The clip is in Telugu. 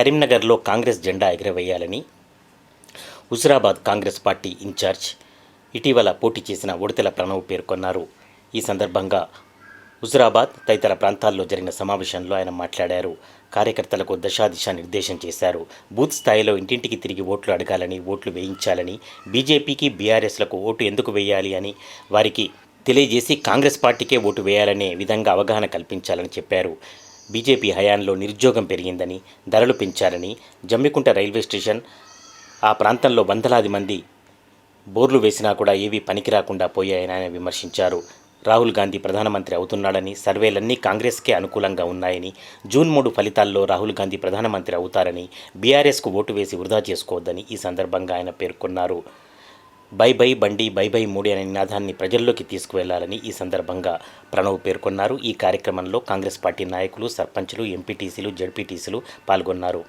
కరీంనగర్లో కాంగ్రెస్ జెండా ఎగురవేయాలని హుజురాబాద్ కాంగ్రెస్ పార్టీ ఇన్ఛార్జ్ ఇటీవల పోటీ చేసిన ఉడతల ప్రణవ్ పేర్కొన్నారు. ఈ సందర్భంగా హుజురాబాద్ తదితర ప్రాంతాల్లో జరిగిన సమావేశంలో ఆయన మాట్లాడారు. కార్యకర్తలకు దశాదిశ నిర్దేశం చేశారు. బూత్ స్థాయిలో ఇంటింటికి తిరిగి ఓట్లు అడగాలని ఓట్లు వేయించాలని బీజేపీకి బీఆర్ఎస్లకు ఓటు ఎందుకు వేయాలి అని వారికి తెలియజేసి కాంగ్రెస్ పార్టీకే ఓటు వేయాలనే విధంగా అవగాహన కల్పించాలని చెప్పారు. బీజేపీ హయాంలో నిరుద్యోగం పెరిగిందని ధరలు పెంచారని జమ్మికుంట రైల్వే స్టేషన్ ఆ ప్రాంతంలో వందలాది మంది బోర్లు వేసినా కూడా ఏవీ పనికిరాకుండా పోయాయని ఆయన విమర్శించారు. రాహుల్ గాంధీ ప్రధానమంత్రి అవుతున్నాడని సర్వేలన్నీ కాంగ్రెస్కే అనుకూలంగా ఉన్నాయని జూన్ మూడు ఫలితాల్లో రాహుల్ గాంధీ ప్రధానమంత్రి అవుతారని బీఆర్ఎస్కు ఓటు వేసి వృధా చేసుకోవద్దని ఈ సందర్భంగా ఆయన పేర్కొన్నారు. Bye bye Bandi bye bye Modi అనే నినాదాన్ని ప్రజల్లోకి తీసుకువెళ్ళాలని ఈ సందర్భంగా ప్రణవ్ పేర్కొన్నారు. ఈ కార్యక్రమంలో కాంగ్రెస్ పార్టీ నాయకులు సర్పంచ్లు ఎంపీటీసీలు జడ్పీటీసీలు పాల్గొన్నారు.